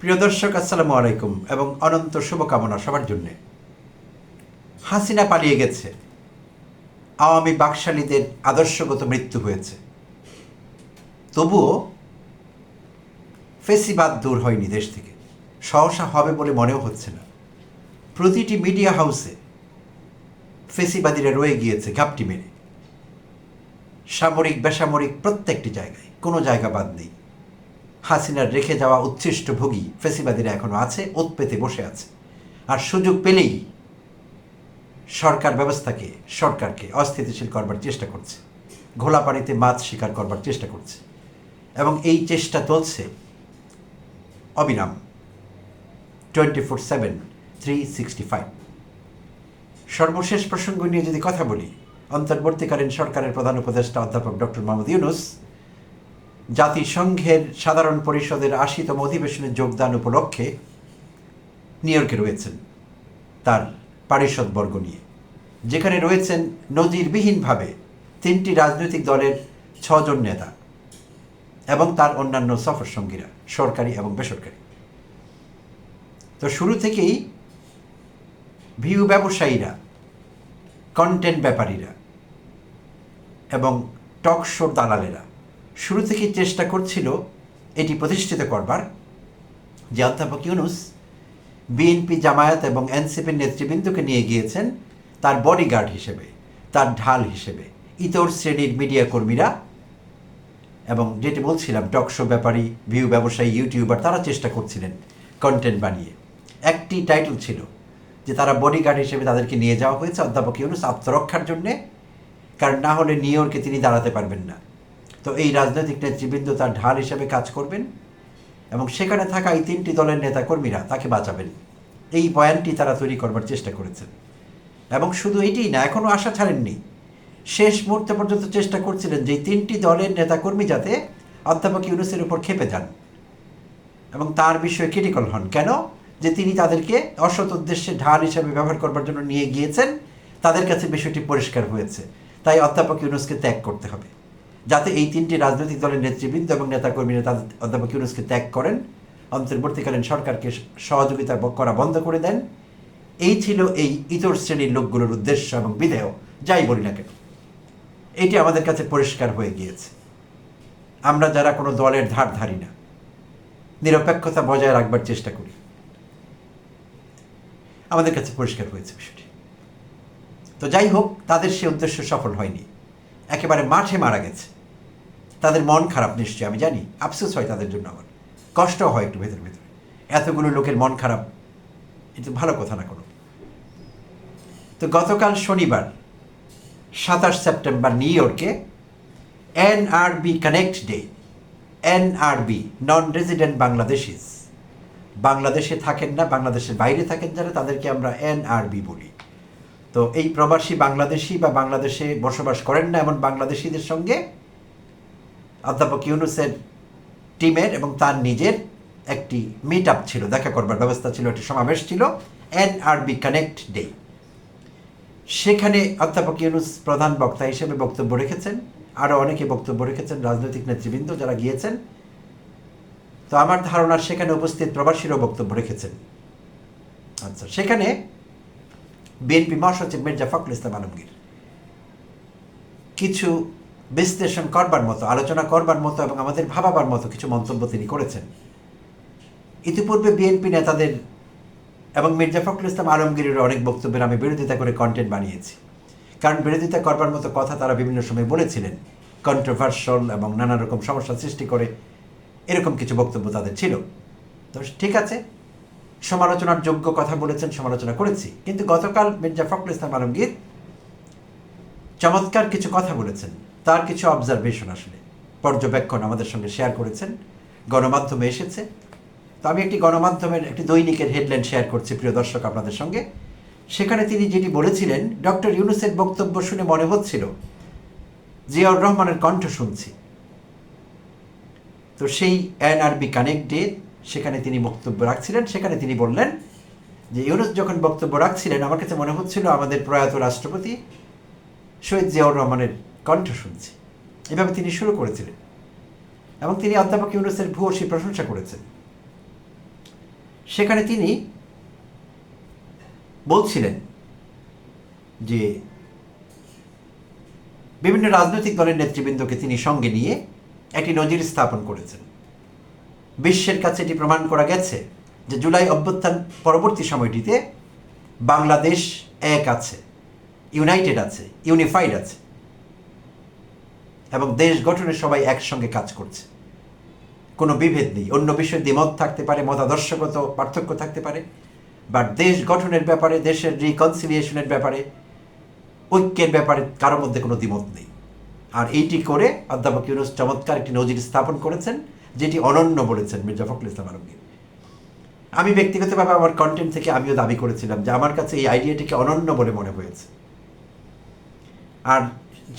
প্রিয় দর্শক, আসসালামু আলাইকুম এবং অনন্ত শুভকামনা সবার জন্যে। হাসিনা পালিয়ে গেছে। আওয়ামী বাকশালীদের আদর্শগত মৃত্যু হয়েছে। তবুও ফেসিবাদ দূর হয়নি দেশ থেকে। সহসা হবে বলে মনেও হচ্ছে না। প্রতিটি মিডিয়া হাউসে ফেসিবাদীরা রয়ে গিয়েছে ঘাপটি মেরে। সামরিক, বেসামরিক প্রত্যেকটি জায়গায়, কোনো জায়গা বাদ নেই। হাসিনার রেখে যাওয়া উচ্ছিষ্ট ভোগী ফেসিবাদীরা এখনও আছে, ওত পেতে বসে আছে। আর সুযোগ পেলেই সরকার ব্যবস্থাকে, সরকারকে অস্থিতিশীল করবার চেষ্টা করছে। ঘোলা পানিতে মাছ শিকার করবার চেষ্টা করছে। এবং এই চেষ্টা চলছে অবিরাম twenty four seven three sixty five সর্বশেষ প্রসঙ্গ নিয়ে যদি কথা বলি, অন্তর্বর্তীকালীন সরকারের প্রধান উপদেষ্টা অধ্যাপক ডক্টর মোহাম্মদ ইউনুস জাতিসংঘের সাধারণ পরিষদের আশিতম অধিবেশনে যোগদান উপলক্ষে নিউ ইয়র্কে রয়েছেন তার পারিষদবর্গ নিয়ে। যেখানে রয়েছেন নজিরবিহীনভাবে তিনটি রাজনৈতিক দলের ছজন নেতা এবং তার অন্যান্য সফর সঙ্গীরা, সরকারি এবং বেসরকারি। তো শুরু থেকেই ভিউ ব্যবসায়ীরা কন্টেন্ট ব্যাপারীরা এবং টক শোর দালালেরা শুরু থেকেই চেষ্টা করছিল এটি প্রতিষ্ঠিত করবার। যে অধ্যাপক ইউনুস বিএনপি জামায়াত এবং এনসিপির নেতৃবৃন্দকে নিয়ে গিয়েছেন তার বডিগার্ড হিসেবে, তার ঢাল হিসেবে। ইতর শ্রেণির মিডিয়া কর্মীরা এবং যেটি বলছিলাম টক শো ব্যাপারী ভিউ ব্যবসায়ী ইউটিউবার তারা চেষ্টা করছিলেন কন্টেন্ট বানিয়ে। একটি টাইটেল ছিল যে তারা বডিগার্ড হিসেবে তাদেরকে নিয়ে যাওয়া হয়েছে। অধ্যাপক ইউনুস আত্মরক্ষার জন্যে, কারণ না হলে নিউ ইয়র্কে তিনি দাঁড়াতে পারবেন না। তো এই রাজনৈতিক নেতৃবৃন্দ তার ঢাল হিসেবে কাজ করবেন এবং সেখানে থাকা এই তিনটি দলের নেতা কর্মীরা তাকে বাঁচাবেন। এই বয়ানটি তারা তৈরি করবার চেষ্টা করেছেন। এবং শুধু এটিই না এখনও আশা ছাড়েননি। শেষ মুহূর্তে পর্যন্ত চেষ্টা করছিলেন যে তিনটি দলের নেতাকর্মী যাতে অধ্যাপক ইউনুসের উপর খেপে যান এবং তার বিষয়ে ক্রিটিক্যাল হন। কেন? যে তিনি তাদেরকে অসৎ উদ্দেশ্যে ঢাল হিসাবে ব্যবহার করবার জন্য নিয়ে গিয়েছেন, তাদের কাছে বিষয়টি পরিষ্কার হয়েছে। তাই অধ্যাপক ইউনুসকে ত্যাগ করতে হবে। যাতে এই তিনটি রাজনৈতিক দলের নেতৃবৃন্দ এবং নেতাকর্মীরা তাদের অধ্যাপক ইউনুসকে ত্যাগ করেন, অন্তর্বর্তীকালীন সরকারকে সহযোগিতা করা বন্ধ করে দেন। এই ছিল এই ইতর শ্রেণির লোকগুলোর উদ্দেশ্য এবং বিধেয়, যাই বলি না কেন। এটি আমাদের কাছে পরিষ্কার হয়ে গিয়েছে। আমরা যারা কোনো দলের ধার ধারি না, নিরপেক্ষতা বজায় রাখবার চেষ্টা করি। আমাদের কাছে পরিষ্কার হয়েছে বিষয়টি। তো যাই হোক, তাদের সে উদ্দেশ্য সফল হয়নি। একেবারে মাঠে মারা গেছে। তাদের মন খারাপ নিশ্চয়ই, আমি জানি। আফসোস হয় তাদের জন্য আমার। কষ্ট হয় একটু ভেতরে ভেতরে। এতগুলো লোকের মন খারাপ এটা ভালো কথা না কোনো। তো গতকাল শনিবার, সাতাশ সেপ্টেম্বর নিউ ইয়র্কে NRB connect day, NRB non resident Bangladeshis. বাংলাদেশে থাকেন না, বাংলাদেশের বাইরে থাকেন যারা, তাদেরকে আমরা এনআরবি বলি। তো এই প্রবাসী বাংলাদেশি বা বাংলাদেশে বসবাস করেন না এমন বাংলাদেশিদের সঙ্গে অধ্যাপক ইউনুসের টিমের এবং তার নিজের একটি মিট আপ ছিল, দেখা করবার ব্যবস্থা ছিল, একটি সমাবেশ ছিল, এনআরবি কানেক্ট ডে সেখানে অধ্যাপক ইউনুস প্রধান বক্তা হিসেবে বক্তব্য রেখেছেন আরও অনেকে বক্তব্য রেখেছেন, রাজনৈতিক নেতৃবৃন্দ যারা গিয়েছেন। তো আমার ধারণা সেখানে উপস্থিত প্রবাসীরাও বক্তব্য রেখেছেন। আচ্ছা সেখানে বিএনপি মহাসচিব মির্জা ফখরুল ইসলাম আলমগীর। কিছু বিশ্লেষণ করবার মতো, আলোচনা করবার মতো এবং আমাদের ভাবাবার মতো কিছু মন্তব্য তিনি করেছেন। ইতিপূর্বে বিএনপি নেতাদের এবং মির্জা ফখরুল ইসলাম আলমগীরের অনেক বক্তব্যের আমি বিরোধিতা করে কন্টেন্ট বানিয়েছি। কারণ বিরোধিতা করবার মতো কথা তারা বিভিন্ন সময় বলেছিলেন। কন্ট্রোভার্সাল এবং নানা রকম সমস্যা সৃষ্টি করে এরকম কিছু বক্তব্য তাদের ছিল। তো ঠিক আছে, সমালোচনার যোগ্য কথা বলেছেন, সমালোচনা করেছি। কিন্তু গতকাল মির্জা ফখরুল ইসলাম আলমগীর চমৎকার কিছু কথা বলেছেন। তার কিছু অবজারভেশন আসলে। পর্যবেক্ষণ আমাদের সঙ্গে শেয়ার করেছেন। গণমাধ্যমে এসেছে। তো আমি একটি গণমাধ্যমের, একটি দৈনিকের হেডলাইন শেয়ার করছি, প্রিয় দর্শক আপনাদের সঙ্গে। সেখানে তিনি যেটি বলেছিলেন, ডক্টর ইউনুসের বক্তব্য শুনে মনে হচ্ছিল, জিয়াউর রহমানের কণ্ঠ শুনছি। তো সেই এনআরবি কানেক্ট সেখানে তিনি বক্তব্য রাখছিলেন। সেখানে তিনি বললেন যে, ইউনুস যখন বক্তব্য রাখছিলেন, আমার কাছে মনে হচ্ছিল আমাদের প্রয়াত রাষ্ট্রপতি শহীদ জিয়াউর রহমানের কণ্ঠ শুনছি। এভাবে তিনি শুরু করেছিলেন এবং তিনি অধ্যাপক ইউনুসের ভূয়সী প্রশংসা করেছেন। সেখানে তিনি বলছিলেন যে বিভিন্ন রাজনৈতিক দলের নেতৃবৃন্দকে তিনি সঙ্গে নিয়ে একটি নজির স্থাপন করেছেন। বিশ্বের কাছে এটি প্রমাণ করা গেছে যে জুলাই অভ্যুত্থান পরবর্তী সময়টিতে বাংলাদেশ এক আছে, ইউনাইটেড আছে, ইউনিফাইড আছে। এবং দেশ গঠনে সবাই একসঙ্গে কাজ করছে। কোনো বিভেদ নেই। অন্য বিষয়ে দ্বিমত থাকতে পারে মতাদর্শগত পার্থক্য থাকতে পারে। বাট দেশ গঠনের ব্যাপারে, দেশের রিকনসিলিয়েশনের ব্যাপারে, ঐক্যের ব্যাপারে কারোর মধ্যে কোনো দ্বিমত নেই। আর এইটি করে অধ্যাপক ইউনুস চমৎকার একটি নজির স্থাপন করেছেন, যেটি অনন্য বলেছেন মির্জা ফখরুল ইসলাম আলমগীর। আমি ব্যক্তিগতভাবে আমার কন্টেন্ট থেকে আমিও দাবি করেছিলাম যে আমার কাছে এই আইডিয়াটিকে অনন্য বলে মনে হয়েছে। আর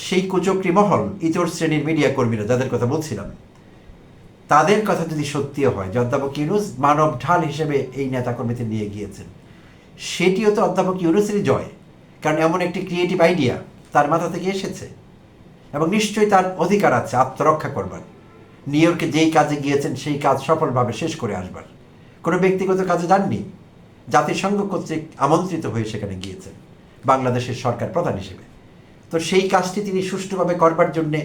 সেই কুচক্রী মহল ইতর শ্রেণির মিডিয়া কর্মীরা যাদের কথা বলছিলাম, তাদের কথা যদি সত্যিও হয় যে অধ্যাপক ইউনুস মানব ঢাল হিসেবে এই নেতাকর্মীদের নিয়ে গিয়েছেন, সেটিও তো অধ্যাপক ইউনুসেরই জয়, কারণ এমন একটি ক্রিয়েটিভ আইডিয়া তার মাথা থেকে এসেছে এবং নিশ্চয়ই তার অধিকার আছে আত্মরক্ষা করবার। নিউ ইয়র্কে যেই কাজে গিয়েছেন সেই কাজ সফলভাবে শেষ করে আসবার। কোনো ব্যক্তিগত কাজে যাননি, জাতিসংঘ কর্তৃক আমন্ত্রিত হয়ে সেখানে গিয়েছেন, বাংলাদেশের সরকার প্রধান হিসেবে। তো সেই কাজটি তিনি সুষ্ঠুভাবে করবার জন্যে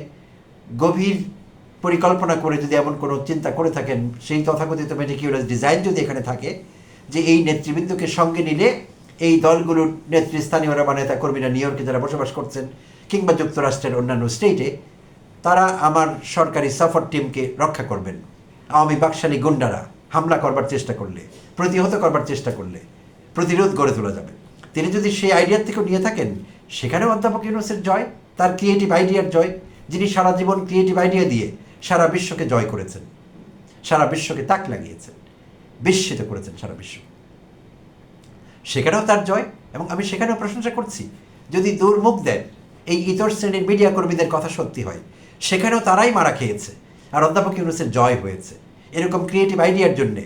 গভীর পরিকল্পনা করে যদি এমন কোনো চিন্তা করে থাকেন, সেই তথাকথিত মেটিকিউলাস ডিজাইন যদি এখানে থাকে, যে এই নেতৃবৃন্দকে সঙ্গে নিলে এই দলগুলোর নেতৃস্থানীয়রা বা নেতা কর্মীরা নিউ ইয়র্কে যারা বসবাস করছেন কিংবা যুক্তরাষ্ট্রের অন্যান্য স্টেটে তারা আমার সরকারি সফর টিমকে রক্ষা করবেন। আওয়ামী বাকশালী গুন্ডারা হামলা করবার চেষ্টা করলে, প্রতিহত করবার চেষ্টা করলে, প্রতিরোধ গড়ে তোলা যাবে। তিনি যদি সেই আইডিয়ার থেকেও নিয়ে থাকেন সেখানেও অধ্যাপক ইউনুসের জয়, তার ক্রিয়েটিভ আইডিয়ার জয়, যিনি সারা জীবন ক্রিয়েটিভ আইডিয়া দিয়ে সারা বিশ্বকে জয় করেছেন। সারা বিশ্বকে তাক লাগিয়েছেন। বিস্মিত করেছেন সারা বিশ্ব। সেখানেও তার জয় এবং আমি সেখানেও প্রশংসা করছি। যদি দুর্মুখ দেন, এই ইতর শ্রেণির মিডিয়া কর্মীদের কথা সত্যি হয়, সেখানেও তারাই মারা খেয়েছে। আর অধ্যাপক ইউনুসের জয় হয়েছে। এরকম ক্রিয়েটিভ আইডিয়ার জন্যে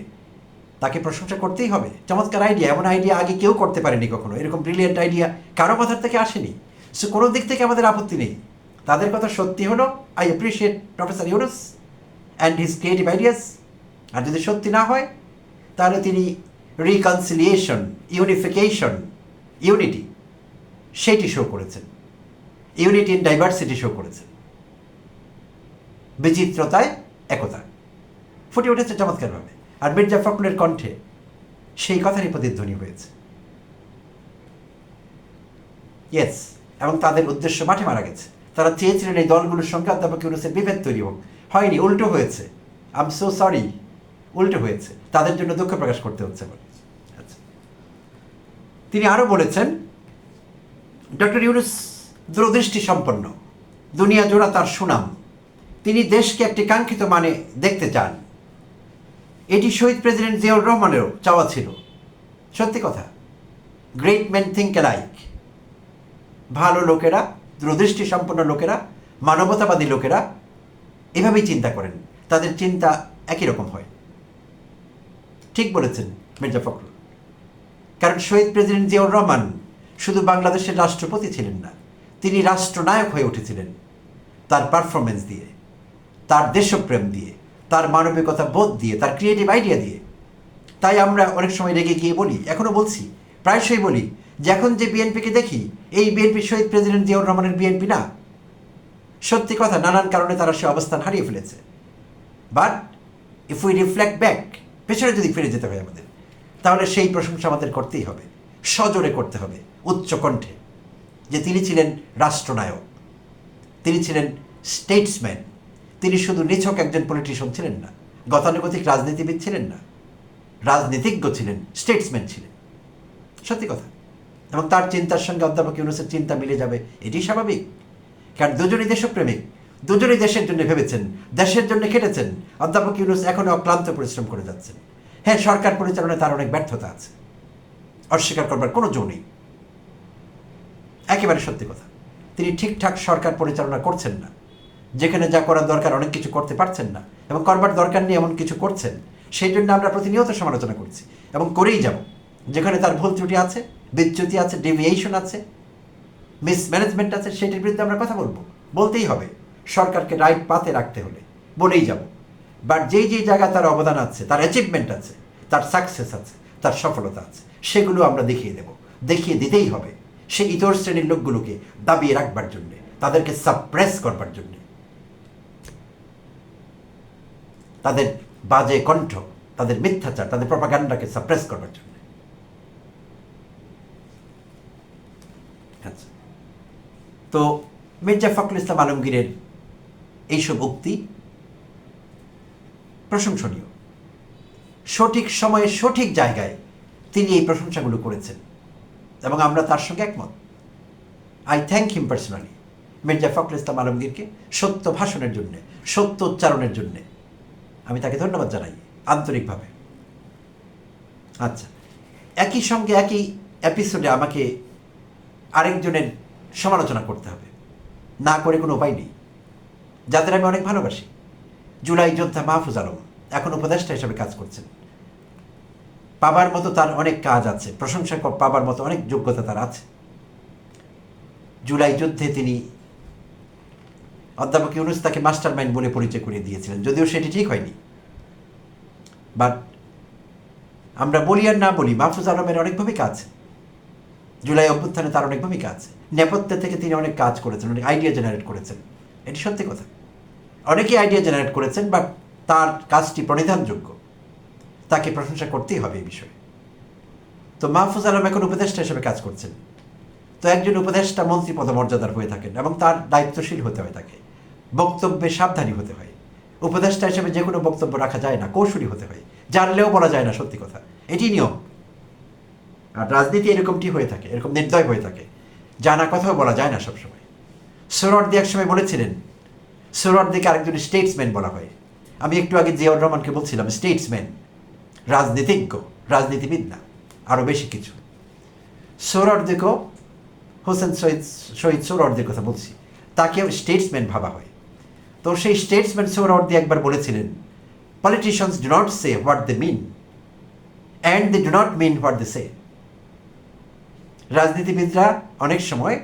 তাকে প্রশংসা করতেই হবে। চমৎকার আইডিয়া এমন আইডিয়া আগে কেউ করতে পারেনি কখনো। এরকম ব্রিলিয়েন্ট আইডিয়া কারও মাথার থেকে আসেনি। সো কোনো দিক থেকে আমাদের আপত্তি নেই। তাদের কথা সত্যি হলো I appreciate professor Yunus and his creative ideas আর যদি সত্যি না হয়, তাহলে তিনি রিকনসিলিয়েশন ইউনিফিকেশন ইউনিটি সেইটি শো করেছেন। ইউনিটি ইন ডাইভার্সিটি শো করেছেন। বিচিত্রতায় একতা। ফুটে উঠেছে চমৎকারভাবে। আর মির্জা ফখরুলের কণ্ঠে সেই কথারই প্রতিধ্বনি হয়েছে। ইয়েস এবং তাদের উদ্দেশ্য মাঠে মারা গেছে। তারা চেয়েছিলেন এই দলগুলোর সঙ্গে অধ্যাপক ইউনুসের বিভেদ তৈরি হোক। হয়নি, উল্টো হয়েছে। আম সো সরি উল্টো হয়েছে। তাদের জন্য দুঃখ প্রকাশ করতে হচ্ছে আচ্ছা। তিনি আরও বলেছেন, ডক্টর ইউনুস দূরদৃষ্টি সম্পন্ন। দুনিয়া জোড়া তার সুনাম। তিনি দেশকে একটি কাঙ্ক্ষিত মানে দেখতে চান। এটি শহীদ প্রেসিডেন্ট জিয়াউর রহমানেরও চাওয়া ছিল। সত্যি কথা গ্রেট ম্যান থিঙ্ক লাইক ভালো লোকেরা দূরদৃষ্টি সম্পন্ন লোকেরা, মানবতাবাদী লোকেরা এভাবেই চিন্তা করেন। তাদের চিন্তা একই রকম হয়। ঠিক বলেছেন মির্জা ফখরুল। কারণ শহীদ প্রেসিডেন্ট জিয়াউর রহমান শুধু বাংলাদেশের রাষ্ট্রপতি ছিলেন না, তিনি রাষ্ট্রনায়ক হয়ে উঠেছিলেন। তার পারফরমেন্স দিয়ে, তার দেশপ্রেম দিয়ে তার মানবিকতা বোধ দিয়ে, তার ক্রিয়েটিভ আইডিয়া দিয়ে। তাই আমরা অনেক সময় রেগে গিয়ে বলি এখনও বলছি, প্রায়শই বলি যে এখন যে বিএনপিকে দেখি, এই বিএনপি শহীদ প্রেসিডেন্ট জিয়াউর রহমানের বিএনপি না। সত্যি কথা, নানান কারণে তারা সে অবস্থান হারিয়ে ফেলেছে। But if we reflect back পেছনে যদি ফিরে যেতে হয় আমাদের, তাহলে সেই প্রশংসা আমাদের করতেই হবে। সজোরে করতে হবে, উচ্চ কণ্ঠে। যে তিনি ছিলেন রাষ্ট্রনায়ক, তিনি ছিলেন স্টেটসম্যান তিনি শুধু নিছক একজন পলিটিশিয়ান ছিলেন না, গতানুগতিক রাজনীতিবিদ ছিলেন না, রাজনীতিজ্ঞ ছিলেন স্টেটসম্যান ছিলেন। সত্যি কথা। এবং তার চিন্তার সঙ্গে অধ্যাপক ইউনুসের চিন্তা মিলে যাবে এটি স্বাভাবিক। কারণ দুজনই দেশপ্রেমিক, দুজনই দেশের জন্য ভেবেছেন, দেশের জন্য খেটেছেন। অধ্যাপক ইউনুস এখনও অক্লান্ত পরিশ্রম করে যাচ্ছেন। হ্যাঁ সরকার পরিচালনায় তার অনেক ব্যর্থতা আছে। অস্বীকার করবার কোনো জো নেই। একেবারে সত্যি কথা। তিনি ঠিকঠাক সরকার পরিচালনা করছেন না। যেখানে যা করার দরকার অনেক কিছু করতে পারছেন না এবং করবার দরকার নেই এমন কিছু করছেন, সেই জন্য আমরা প্রতিনিয়ত সমালোচনা করছি এবং করেই যাব। যেখানে তার ভুল ত্রুটি আছে, বিচ্যুতি আছে ডেভিয়েশন আছে মিসম্যানেজমেন্ট আছে, সেটির বিরুদ্ধে আমরা কথা বলব। বলতেই হবে, সরকারকে রাইট পাতে রাখতে হলে, বলেই যাব। বাট যেই যেই জায়গায় তার অবদান আছে, তার অ্যাচিভমেন্ট আছে, তার সাকসেস আছে, তার সফলতা আছে, সেগুলো আমরা দেখিয়ে দেব। দেখিয়ে দিতেই হবে। সেই ইতর শ্রেণির লোকগুলোকে দাবিয়ে রাখবার জন্যে, তাদেরকে সাপ্রেস করবার জন্যে। তাদের বাজে কণ্ঠ, তাদের মিথ্যাচার, তাদের প্রপাগান্ডাকে সাপ্রেস করবার জন্য। আচ্ছা। তো মির্জা ফখরুল ইসলাম আলমগীরের এইসব উক্তি প্রশংসনীয়। সঠিক সময়ে সঠিক জায়গায় তিনি এই প্রশংসাগুলো করেছেন এবং আমরা তার সঙ্গে একমত। I thank him personally Mirza Fakhrul Islam আলমগীরকে সত্য ভাষণের জন্যে, সত্য উচ্চারণের জন্যে আমি তাকে ধন্যবাদ জানাই, আন্তরিকভাবে। আচ্ছা একই সঙ্গে একই এপিসোডে আমাকে আরেকজনের সমালোচনা করতে হবে। না করে কোনো উপায় নেই। যাদের আমি অনেক ভালোবাসি। জুলাই যোদ্ধা মাহফুজ আলম এখন উপদেষ্টা হিসেবে কাজ করছেন। পাবার মতো তার অনেক কাজ আছে। প্রশংসা পাবার মতো অনেক যোগ্যতা তার আছে। জুলাই যুদ্ধে তিনি অধ্যাপক ইউনুস তাকে মাস্টার মাইন্ড বলে পরিচয় করিয়ে দিয়েছিলেন, যদিও সেটি ঠিক হয়নি। বাট আমরা বলি আর না বলি, মাহফুজ আলমের অনেক ভূমিকা আছে জুলাই অভ্যুত্থানে তার অনেক ভূমিকা আছে নেপথ্যে থেকে তিনি অনেক কাজ করেছেন, অনেক আইডিয়া জেনারেট করেছেন। এটি সত্যি কথা। অনেকেই আইডিয়া জেনারেট করেছেন বাট তার কাজটি প্রণিধানযোগ্য। তাকে প্রশংসা করতেই হবে এই বিষয়ে। তো মাহফুজ আলম এখন উপদেষ্টা হিসেবে কাজ করছেন। তো একজন উপদেষ্টা মন্ত্রী পদমর্যাদার হয়ে থাকেন এবং তার দায়িত্বশীল হতে হয় তাকে। বক্তব্যে সাবধানী হতে হয়। উপদেষ্টা হিসেবে যে কোনো বক্তব্য রাখা যায় না, কৌশলী হতে হয়। জানলেও বলা যায় না সত্যি কথা। এটি নিয়ম। আর রাজনীতি এরকমটি হয়ে থাকে, এরকম নির্দয় হয়ে থাকে। জানা কথাও বলা যায় না সবসময়। সোরর্দি একসময় বলেছিলেন সোরর্দিকে আরেকজন স্টেটসম্যান বলা হয়। আমি একটু আগে জিয়াউর রহমানকে বলছিলাম স্টেটসম্যান রাজনীতিজ্ঞ, রাজনীতিবিদ না আরও বেশি কিছু। সোরর্দিকেও হোসেন শহীদ শহীদ সোরর্দির কথা বলছি, তাকেও স্টেটসম্যান ভাবা হয়। তো সেই স্টেটসম্যান সোরর্দি একবার বলেছিলেন politicians do not say what they mean and they do not mean what they say রাজনীতিবিদরা অনেক সময়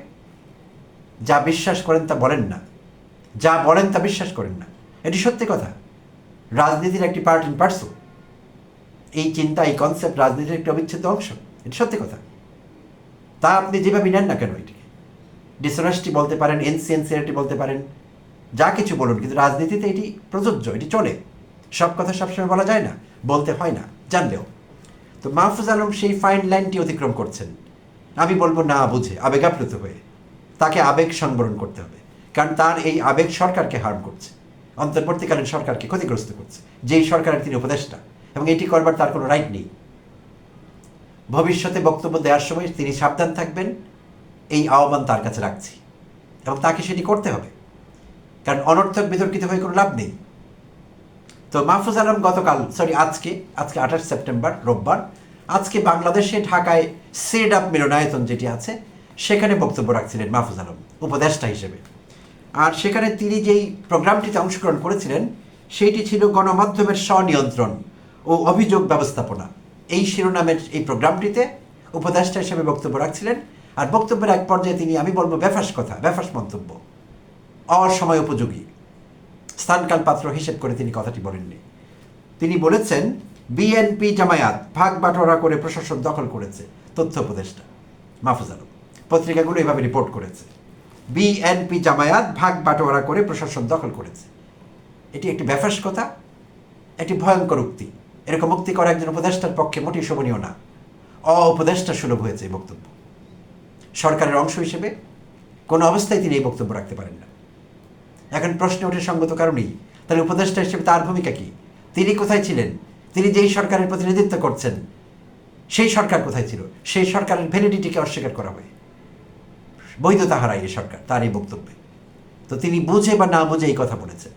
যা বিশ্বাস করেন তা বলেন না, যা বলেন তা বিশ্বাস করেন না। এটি সত্যি কথা। রাজনীতির একটি পার্ট ইন পার্সো এই চিন্তা, এই কনসেপ্ট রাজনীতির একটি অবিচ্ছেদ্য অংশ। এটি সত্যি কথা। তা আপনি যেভাবে নেন না কেন এটিকে? ডিসঅনেস্টি বলতে পারেন এনসিএনসিআরটি বলতে পারেন যা কিছু বলুন, কিন্তু রাজনীতিতে এটি প্রযোজ্য, এটি চলে। সব কথা সবসময় বলা যায় না, বলতে হয় না, জানলেও। তো মাহফুজ আলম সেই ফাইন লাইনটি অতিক্রম করছেন। আমি বলব না বুঝে, আবেগাপ্লুত হয়ে। তাকে আবেগ সংবরণ করতে হবে, কারণ তার এই আবেগ সরকারকে হার্ম করছে। অন্তর্বর্তীকালীন সরকারকে ক্ষতিগ্রস্ত করছে, যেই সরকারের তিনি উপদেষ্টা, এবং এটি করবার তার কোনো রাইট নেই। ভবিষ্যতে বক্তব্য দেওয়ার সময় তিনি সাবধান থাকবেন, এই আহ্বান তার কাছে রাখছি, এবং তাকে সেটি করতে হবে। কারণ অনর্থক বিতর্কিত হয়ে কোনো লাভ নেই। তো মাহফুজ আলম গতকাল সরি আজকে আজকে আঠাশ সেপ্টেম্বর, রোববার, আজকে বাংলাদেশে ঢাকায় সেড আপ মিলনায়তন যেটি আছে, সেখানে বক্তব্য রাখছিলেন মাহফুজ আলম, উপদেষ্টা হিসেবে। আর সেখানে তিনি যেই প্রোগ্রামটিতে অংশগ্রহণ করেছিলেন, সেইটি ছিল গণমাধ্যমের স্বনিয়ন্ত্রণ ও অভিযোগ ব্যবস্থাপনা। এই শিরোনামের এই প্রোগ্রামটিতে উপদেষ্টা হিসেবে বক্তব্য রাখছিলেন। আর বক্তব্যের এক পর্যায়ে তিনি, আমি বলব ব্যাফাস কথা ব্যাফাস মন্তব্য। অসময় উপযোগী। স্থানকাল পাত্র হিসেব করে তিনি কথাটি বলেননি। তিনি বলেছেন বিএনপি জামায়াত ভাগ বাটোয়ারা করে প্রশাসন দখল করেছে, তথ্য উপদেষ্টা মাহফুজ আলম। পত্রিকাগুলো এভাবে রিপোর্ট করেছে। বিএনপি জামায়াত ভাগ বাটোয়ারা করে প্রশাসন দখল করেছে। এটি একটি কথা একটি ভয়ঙ্কর উক্তি। এরকম মুক্তি করা একজন উপদেষ্টার পক্ষে মোটেই শোভনীয় না। অ উপদেষ্টা সুলভ হয়েছে এই বক্তব্য। সরকারের অংশ হিসেবে কোনো অবস্থায় তিনি এই বক্তব্য রাখতে পারেন না। এখন প্রশ্ন ওঠে সঙ্গত কারণেই। তাহলে উপদেষ্টা হিসেবে তার ভূমিকা কি? তিনি কোথায় ছিলেন? তিনি যেই সরকারের প্রতিনিধিত্ব করছেন, সেই সরকার কোথায় ছিল? সেই সরকারের ভ্যালিডিটিকে অস্বীকার করা হয়। বৈধতা হারায় এই সরকার, তার এই বক্তব্যে। তো তিনি বুঝে বা না বুঝে এই কথা বলেছেন।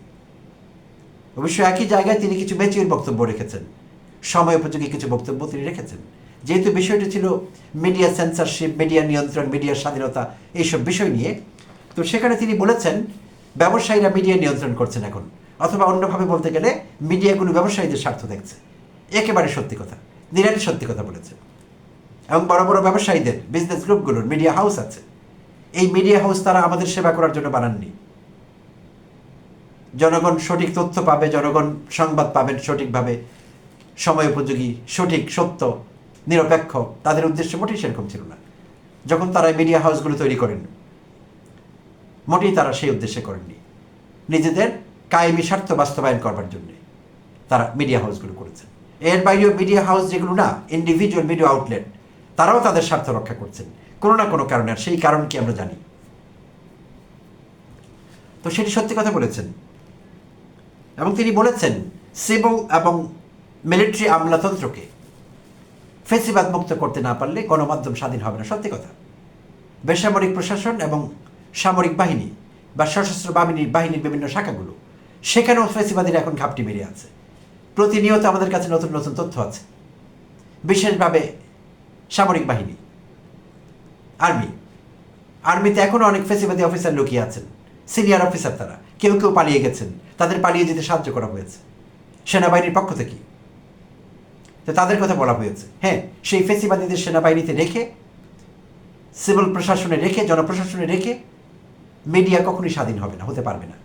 অবশ্য একই জায়গায় তিনি কিছু ম্যাচিউর বক্তব্য রেখেছেন। সময় উপযোগী কিছু বক্তব্য তিনি রেখেছেন। যেহেতু বিষয়টি ছিল মিডিয়া সেন্সারশিপ মিডিয়া নিয়ন্ত্রণ মিডিয়ার স্বাধীনতা, এইসব বিষয় নিয়ে, তো সেখানে তিনি বলেছেন ব্যবসায়ীরা মিডিয়া নিয়ন্ত্রণ করছেন এখন। অথবা অন্যভাবে বলতে গেলে মিডিয়াগুলো ব্যবসায়ীদের স্বার্থ দেখছে। একেবারে সত্যি কথা। নিরাটি সত্যি কথা বলেছে। এবং বড় বড় ব্যবসায়ীদের বিজনেস গ্রুপগুলোর মিডিয়া হাউস আছে। এই মিডিয়া হাউস তারা আমাদের সেবা করার জন্য বানাননি। জনগণ সঠিক তথ্য পাবে, জনগণ সংবাদ পাবেন সঠিকভাবে। সময় উপযোগী, সঠিক, সত্য, নিরপেক্ষ, তাদের উদ্দেশ্য মোটেই সেরকম ছিল না। যখন তারা মিডিয়া হাউসগুলো তৈরি করেন মোটেই তারা সেই উদ্দেশ্যে করেননি। নিজেদের কায়েমি স্বার্থ বাস্তবায়ন করবার জন্য তারা মিডিয়া হাউসগুলো করেছেন। এর বাইরেও মিডিয়া হাউস যেগুলো না ইন্ডিভিজুয়াল মিডিয়া আউটলেট তারাও তাদের স্বার্থ রক্ষা করছেন। কোনো না কোনো কারণে, আর সেই কারণ কি আমরা জানি। তো সেটি সত্যি কথা বলেছেন। এবং তিনি বলেছেন সিভিল এবং মিলিটারি আমলাতন্ত্রকে ফেসিবাদ মুক্ত করতে না পারলে গণমাধ্যম স্বাধীন হবে না। সত্যি কথা। বেসামরিক প্রশাসন এবং সামরিক বাহিনী বা সশস্ত্র বাহিনীর বাহিনীর বিভিন্ন শাখাগুলো। সেখানেও ফেসিবাদীরা এখন ঘাপটি মেরে আছে। প্রতিনিয়ত আমাদের কাছে নতুন নতুন তথ্য আছে। বিশেষভাবে সামরিক বাহিনী। আর্মি। আর্মিতে এখনও অনেক ফেসিবাদী অফিসার লুকিয়ে আছেন। সিনিয়র অফিসার তারা। কেউ কেউ পালিয়ে গেছেন। তাদের পালিয়ে যেতে সাহায্য করা হয়েছে। সেনাবাহিনীর পক্ষ থেকে। তো তাদের কথা বলা হয়েছে। হ্যাঁ সেই ফেসিবাদীদের সেনাবাহিনীতে রেখে, সিভিল প্রশাসনে রেখে, জনপ্রশাসনে রেখে মিডিয়া কখনোই স্বাধীন হবে না, হতে পারবে না।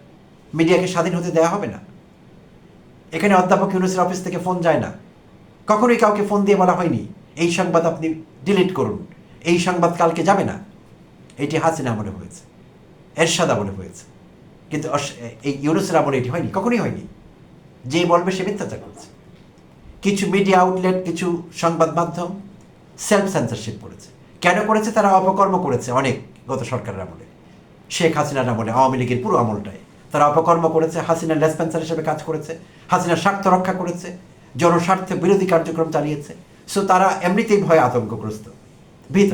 মিডিয়াকে স্বাধীন হতে দেওয়া হবে না। এখানে অধ্যাপক ইউনুসের অফিস থেকে ফোন যায় না। কখনোই কাউকে ফোন দিয়ে বলা হয়নি, এই সংবাদ আপনি ডিলিট করুন, এই সংবাদ কালকে যাবে না। এটি হাসিনা আমলে হয়েছে, এরশাদ আমলে হয়েছে। কিন্তু এই ইউনুসের আমলে এটি হয়নি, কখনোই হয়নি। যে বলবে সে মিথ্যাচার করছে। কিছু মিডিয়া আউটলেট কিছু সংবাদ মাধ্যম সেলফ সেন্সারশিপ করেছে। কেন করেছে? তারা অপকর্ম করেছে অনেক গত সরকারের আমলে। শেখ হাসিনার আমলে আওয়ামী লীগের পুরো আমলটায় তারা অপকর্ম করেছে, হাসিনার লেসপেন্সার হিসেবে কাজ করেছে, হাসিনার স্বার্থ রক্ষা করেছে, জনস্বার্থ বিরোধী কার্যক্রম চালিয়েছে। সো তারা এমনিতেই ভয়ে আতঙ্কগ্রস্ত। ভীত।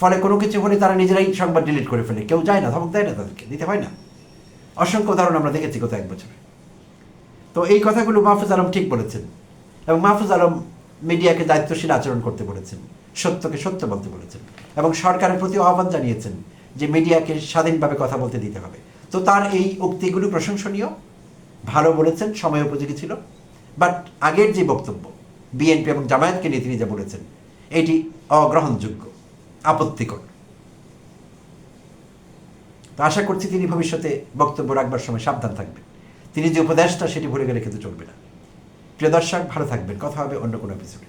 ফলে কোনো কিছু হলে তারা নিজেরাই সংবাদ ডিলিট করে ফেলে। কেউ যায় না, ধমক দেয় না তাদেরকে। দিতে হয় না। অসংখ্য উদাহরণ আমরা দেখেছি গত এক বছরে। তো এই কথাগুলো মাহফুজ আলম ঠিক বলেছেন। এবং মাহফুজ আলম মিডিয়াকে দায়িত্বশীল আচরণ করতে বলেছেন। সত্যকে সত্য বলতে বলেছেন। এবং সরকারের প্রতি আহ্বান জানিয়েছেন যে মিডিয়াকে স্বাধীনভাবে কথা বলতে দিতে হবে। তো তার এই উক্তিগুলো প্রশংসনীয়। ভালো বলেছেন, সময় উপযোগী ছিল। বাট আগের যে বক্তব্য, বিএনপি এবং জামায়াতকে নিয়ে তিনি যা বলেছেন, এটি অগ্রহণযোগ্য, আপত্তিকর। তো আশা করছি তিনি ভবিষ্যতে বক্তব্য রাখবার সময় সাবধান থাকবেন। তিনি যে উপদেশটা, সেটি ভুলে গেলে কিন্তু চলবে না। প্রিয় দর্শক, ভালো থাকবেন। কথা হবে অন্য কোনো এপিসোডে